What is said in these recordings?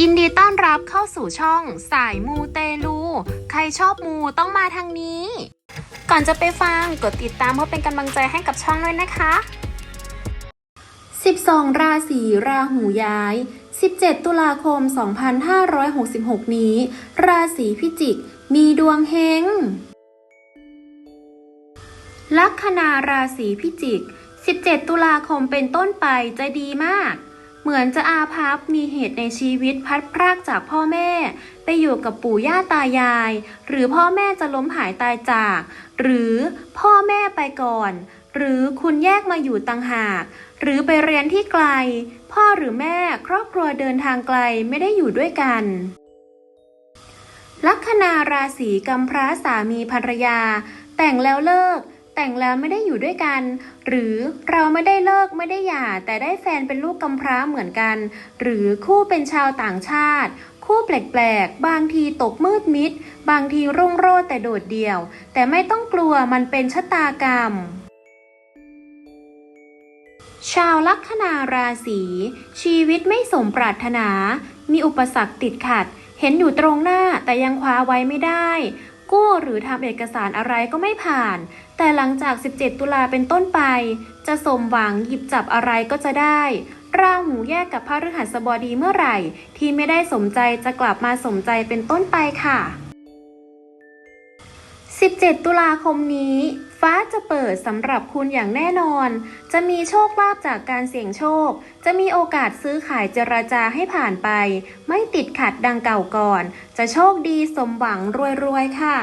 ยินดีต้อนรับเข้าสู่ช่องสายมูเตลู ใครชอบมูต้องมาทางนี้ ก่อนจะไปฟังกดติดตามเพื่อเป็นกำลังใจให้กับช่องด้วยนะคะ 12 ราศีราหูย้าย 17 ตุลาคม 2566 นี้ ราศีพิจิก มีดวงเฮง ลัคนาราศีพิจิก 17 ตุลาคมเป็นต้นไปจะดีมาก เหมือนจะอาภัพมีเหตุในชีวิตพัดพรากจากพ่อแม่ ไปอยู่กับปู่ย่าตายาย หรือพ่อแม่จะล้มหายตายจาก หรือพ่อแม่ไปก่อน หรือคุณแยกมาอยู่ต่างหาก หรือไปเรียนที่ไกล พ่อหรือแม่ครอบครัวเดินทางไกลไม่ได้อยู่ด้วยกันลัคนาราศีกัมพร้าสามีภรรยา แต่งแล้วเลิก แต่งแล้วไม่ได้อยู่ด้วยกัน หรือเราไม่ได้เลิกไม่ได้หย่า แต่ได้แฟนเป็นลูกกำพร้าเหมือนกัน หรือคู่เป็นชาวต่างชาติ คู่แปลกๆ บางทีตกมืดมิด บางทีรุ่งโรจน์แต่โดดเดี่ยว แต่ไม่ต้องกลัวมันเป็นชะตากรรมชาวลัคนาราศีชีวิตไม่สมปรารถนา มีอุปสรรคติดขัด เห็นอยู่ตรงหน้าแต่ยังคว้าไว้ไม่ได้ กู้หรือทำเอกสารอะไรก็ไม่ผ่าน แต่หลังจาก 17 ตุลาเป็นต้นไป จะสมหวังหยิบจับอะไรก็จะได้ ราหูแยกกับพระฤหัสบดีเมื่อไหร่ ที่ไม่ได้สมใจจะกลับมาสมใจเป็นต้นไปค่ะ 17 ตุลาคมนี้ ฟ้าจะเปิดสำหรับคุณอย่างแน่นอน จะมีโชคลาภจากการเสี่ยงโชค จะมีโอกาสซื้อขายเจรจาให้ผ่านไป ไม่ติดขัดดังเก่าก่อน จะโชคดีสมหวังรวยๆค่ะ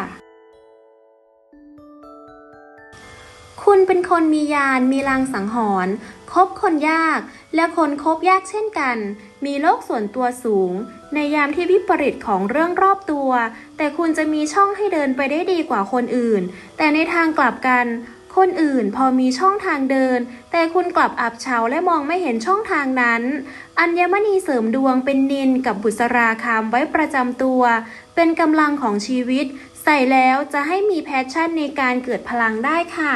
คุณเป็นคนมียานมีลางสังหรณ์คบคนยากและคนคบยากเช่นกัน มีโลกส่วนตัวสูง ในยามที่วิปริตของเรื่องรอบตัว แต่คุณจะมีช่องให้เดินไปได้ดีกว่าคนอื่น แต่ในทางกลับกัน คนอื่นพอมีช่องทางเดิน แต่คุณกลับอับเฉาและมองไม่เห็นช่องทางนั้น อัญมณีเสริมดวงเป็นนินกับบุษราคำไว้ประจำตัว เป็นกำลังของชีวิต ใส่แล้วจะให้มีแพชชั่นในการเกิดพลังได้ค่ะ